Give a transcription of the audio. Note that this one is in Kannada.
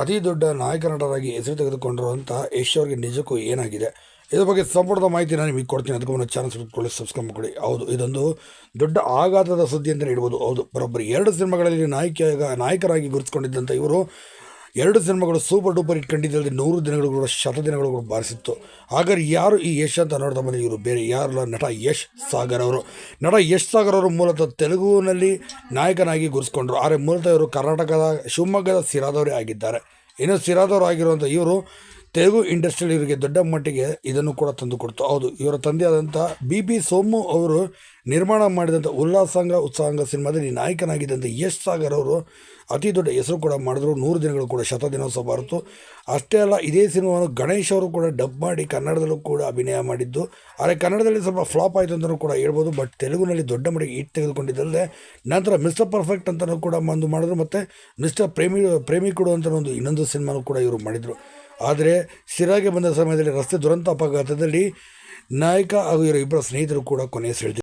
ಅತಿ ದೊಡ್ಡ ನಾಯಕ ನಟರಾಗಿ ಹೆಸರು ತೆಗೆದುಕೊಂಡಿರುವಂಥ ಯಶ್ ಅವರಿಗೆ ನಿಜಕ್ಕೂ ಏನಾಗಿದೆ? ಇದ್ರ ಬಗ್ಗೆ ಸಂಪೂರ್ಣ ಮಾಹಿತಿ ನಾನು ನಿಮಗೆ ಕೊಡ್ತೀನಿ. ಅದಕ್ಕೆ ನನ್ನ ಚಾನಲ್ ಸಬ್ಸ್ಕ್ರೈಬ್ ಸಬ್ಸ್ಕ್ರೈಬ್ ಮಾಡಿ. ಹೌದು, ಇದೊಂದು ದೊಡ್ಡ ಆಘಾತದ ಸುದ್ದಿ ಅಂತಲೇ ಹೇಳ್ಬೋದು. ಹೌದು, ಬರೋಬ್ಬರಿ. ಎರಡು ಸಿನಿಮಾಗಳಲ್ಲಿ ನಾಯಕಿಯಾಗ, ನಾಯಕರಾಗಿ ಗುರುತಿಸ್ಕೊಂಡಿದ್ದಂಥ ಇವರು ಎರಡು ಸಿನಿಮಾಗಳು ಸೂಪರ್ ಡೂಪರ್ ಹಿಟ್ ಕಂಡಿದ್ದಲ್ಲದೆ ನೂರು ದಿನಗಳು ಕೂಡ ಶತ ದಿನಗಳು ಕೂಡ ಬಾರಿಸಿತ್ತು. ಹಾಗಾದ್ರೆ ಯಾರು ಈ ಯಶ್ ಅಂತ ನೋಡ್ತಾ ಬಂದರೆ ಇವರು? ಬೇರೆ ಯಾರಲ್ಲ ನಟ ಯಶ್ ಸಾಗರ್ ಅವರು. ನಟ ಯಶ್ ಸಾಗರ್ ಅವರು ಮೂಲತಃ ತೆಲುಗುನಲ್ಲಿ ನಾಯಕನಾಗಿ ಗುರುಸ್ಕೊಂಡ್ರು ಆದರೆ ಮೂಲತಃ ಇವರು ಕರ್ನಾಟಕದ ಶಿವಮೊಗ್ಗದ ಸಿರಾದವರೇ ಆಗಿದ್ದಾರೆ. ಇನ್ನು ಸಿರಾದವರು ಆಗಿರುವಂಥ ಇವರು ತೆಲುಗು ಇಂಡಸ್ಟ್ರಿಯಲ್ಲಿ ಇವರಿಗೆ ದೊಡ್ಡ ಮಟ್ಟಿಗೆ ಇದನ್ನು ಕೂಡ ತಂದು ಕೊಡ್ತು. ಹೌದು, ಇವರ ತಂದೆಯಾದಂಥ ಬಿ ಬಿ ಸೋಮು ಅವರು ನಿರ್ಮಾಣ ಮಾಡಿದಂಥ ಉಲ್ಲಾಸಾಂಗ ಉತ್ಸಾಹಾಂಗ ಸಿನಿಮಾದಲ್ಲಿ ನಾಯಕನಾಗಿದ್ದಂಥ ಯಶ್ ಸಾಗರ್ ಅವರು ಅತಿ ದೊಡ್ಡ ಹೆಸರು ಕೂಡ ಮಾಡಿದ್ರು. ನೂರು ದಿನಗಳು ಕೂಡ ಶತ ದಿನೋತ್ಸವ ಬಾರಿತು. ಅಷ್ಟೇ ಅಲ್ಲ, ಇದೇ ಸಿನಿಮಾವನ್ನು ಗಣೇಶ್ ಅವರು ಕೂಡ ಡಬ್ ಮಾಡಿ ಕನ್ನಡದಲ್ಲೂ ಕೂಡ ಅಭಿನಯ ಮಾಡಿದ್ದು. ಆದರೆ ಕನ್ನಡದಲ್ಲಿ ಸ್ವಲ್ಪ ಫ್ಲಾಪ್ ಆಯಿತು ಅಂತಲೂ ಕೂಡ ಹೇಳ್ಬೋದು. ಬಟ್ ತೆಲುಗುನಲ್ಲಿ ದೊಡ್ಡ ಮಟ್ಟಿಗೆ ಹಿಟ್ ತೆಗೆದುಕೊಂಡಿದ್ದಲ್ಲದೆ, ನಂತರ ಮಿಸ್ಟರ್ ಪರ್ಫೆಕ್ಟ್ ಅಂತಲೂ ಕೂಡ ಒಂದು ಮಾಡಿದ್ರು. ಮತ್ತು ಮಿಸ್ಟರ್ ಪ್ರೇಮಿ ಪ್ರೇಮಿ ಕೊಡು ಅಂತ ಒಂದು ಇನ್ನೊಂದು ಸಿನಿಮಾನು ಕೂಡ ಇವರು ಮಾಡಿದರು. ಆದರೆ ಸಿರಾಗೆ ಬಂದ ಸಮಯದಲ್ಲಿ ರಸ್ತೆ ದುರಂತ ಅಪಘಾತದಲ್ಲಿ ನಾಯಕ ಹಾಗೂ ಇವರ ಇಬ್ಬರ ಸ್ನೇಹಿತರು ಕೂಡ ಕೊನೆಯ ಸೆಳೆದಿದ್ದಾರೆ.